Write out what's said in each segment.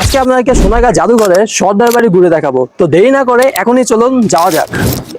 আজকে আপনাদেরকে সোনাগা জাদুঘরে সর্দার বাড়ি ঘুরে দেখাবো। তো দেরি না করে এখনই চলুন যাওয়া যাক।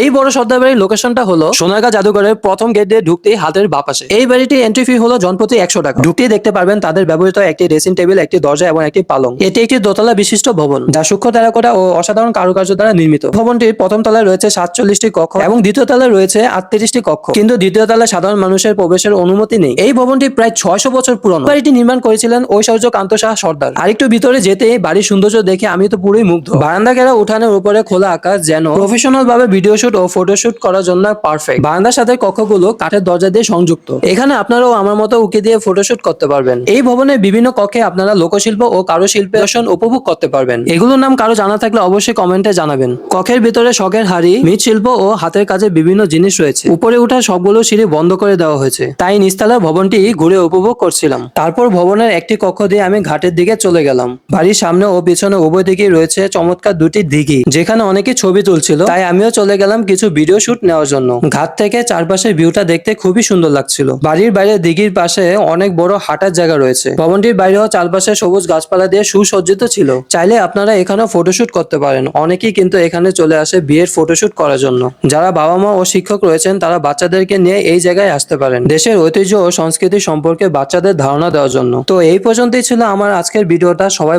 এই বড় সর্দার বাড়ির লোকেশনটা হলো সোনাগা জাদুঘরের প্রথম গেট দিয়ে ঢুকতেই হাতের বাপাশে। এই বাড়িটি এন্ট্রি ফি হলো জনপ্রতি একশো টাকা। ঢুকতেই দেখতে পারবেন তাদের ব্যবহৃত একটি ড্রেসিং টেবিল একটি দরজা এবং একটি পালং। এটি একটি দোতলা বিশিষ্ট ভবন, যা সূক্ষ্ম টেরাকোটা ও অসাধারণ কারুকার্য দ্বারা নির্মিত। ভবনটির প্রথম তলায় রয়েছে সাতচল্লিশটি কক্ষ এবং দ্বিতীয় তলায় রয়েছে আটত্রিশটি কক্ষ। কিন্তু দ্বিতীয় তলায় সাধারণ মানুষের প্রবেশের অনুমতি নেই। এই ভবনটি প্রায় ছয়শো বছর পুরনো। বাড়িটি নির্মাণ করেছিলেন ঐশ্বর্য কান্ত শাহ সর্দার। আরেকটু ভিতরে যেতে বাড়ির সৌন্দর্য দেখে আমি তো পুরোই মুগ্ধ। বারান্দা ঘেরা উঠানের উপরে খোলা আকাশ যেন প্রফেশনাল ভাবে ভিডিও শুট ও ফটোশুট করার জন্য পারফেক্ট বারান্দার সাথে কক্ষগুলো কাঠের দরজা দিয়ে সংযুক্ত। এখানে আপনারাও আমার মতো উকি দিয়ে ফটোশুট করতে পারবেন। এই ভবনের বিভিন্ন কক্ষে আপনারা লোকশিল্প ও কারুশিল্পের দর্শন উপভোগ করতে পারবেন। এগুলোর নাম কারও জানা থাকলে অবশ্যই কমেন্টে জানাবেন। কক্ষের ভিতরে শখের হাড়ি, মৃৎশিল্প ও হাতের কাজে বিভিন্ন জিনিস রয়েছে। উপরে ওঠা সবগুলো সিঁড়ি বন্ধ করে দেওয়া হয়েছে। তাই নিচতলা ভবনটি ঘুরে উপভোগ করছিলাম। তারপর ভবনের একটি কক্ষ দিয়ে আমি ঘাটের দিকে চলে গেলাম। বাড়ির সামনে ও পিছনে উভয় দিকেই রয়েছে চমৎকার দুটি দিঘি, যেখানে অনেকে ছবি তুলছিল। তাই আমিও চলে গেলাম কিছু ভিডিও শুট নেওয়ার জন্য। ঘাট থেকে চারপাশের ভিউটা দেখতে খুবই সুন্দর লাগছিল। বাড়ির বাইরে দিঘির পাশে অনেক বড় হাঁটার জায়গা রয়েছে। ভবনটির বাইরেও চারপাশে সবুজ গাছপালা দিয়ে সুসজ্জিত ছিল। চাইলে আপনারা এখানেও ফটোশুট করতে পারেন। অনেকেই কিন্তু এখানে চলে আসে বিয়ের ফটোশুট করার জন্য। যারা বাবা মা ও শিক্ষক রয়েছেন, তারা বাচ্চাদেরকে নিয়ে এই জায়গায় আসতে পারেন। দেশের ঐতিহ্য ও সংস্কৃতি সম্পর্কে বাচ্চাদের ধারণা দেওয়ার জন্য। তো এই পর্যন্তই ছিল আমার আজকের ভিডিওটা সবাই